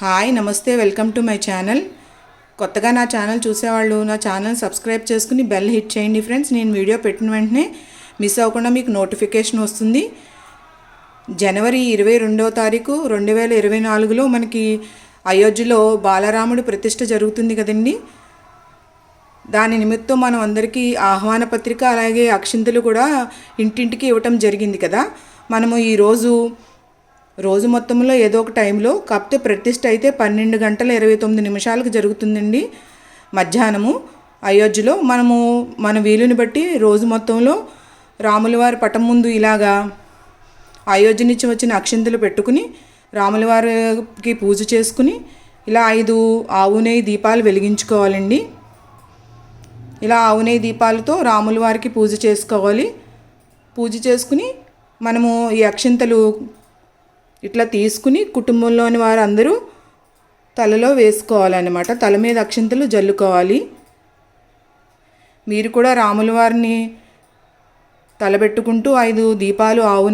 Hi నమస్తే welcome to my channel. కొత్తగా నా ఛానల్ చూసేవాళ్ళు నా ఛానల్ సబ్స్క్రైబ్ చేసుకుని బెల్ హిట్ చేయండి ఫ్రెండ్స్. నేను వీడియో పెట్టిన వెంటనే మిస్ అవ్వకుండా మీకు నోటిఫికేషన్ వస్తుంది. జనవరి ఇరవై రెండవ తారీఖు రెండు వేల ఇరవై నాలుగులో మనకి అయోధ్యలో బాలరాముడి ప్రతిష్ఠ జరుగుతుంది కదండి. దాని నిమిత్తం మనం అందరికీ ఆహ్వాన పత్రిక అలాగే అక్షింతలు కూడా ఇంటింటికి ఇవ్వటం జరిగింది కదా. మనము ఈరోజు రోజు మొత్తంలో ఏదో ఒక టైంలో కాకపోతే ప్రతిష్ట అయితే పన్నెండు గంటల ఇరవై తొమ్మిది నిమిషాలకు జరుగుతుందండి మధ్యాహ్నము. అయోధ్యలో మనము మన వీలుని బట్టి రోజు మొత్తంలో రాములవారి పటం ముందు ఇలాగా అయోధ్య నుంచి వచ్చిన అక్షింతలు పెట్టుకుని రాములవారికి పూజ చేసుకుని ఇలా ఐదు ఆవు నెయ్యి దీపాలు వెలిగించుకోవాలండి. ఇలా ఆవు నెయ్యి దీపాలతో రాములవారికి పూజ చేసుకోవాలి. పూజ చేసుకుని మనము ఈ అక్షింతలు ఇట్లా తీసుకుని కుటుంబంలోని వారందరూ తలలో వేసుకోవాలన్నమాట. తల మీద అక్షింతలు జల్లుకోవాలి. మీరు కూడా రాముల వారిని తలబెట్టుకుంటూ ఐదు దీపాలు ఆవు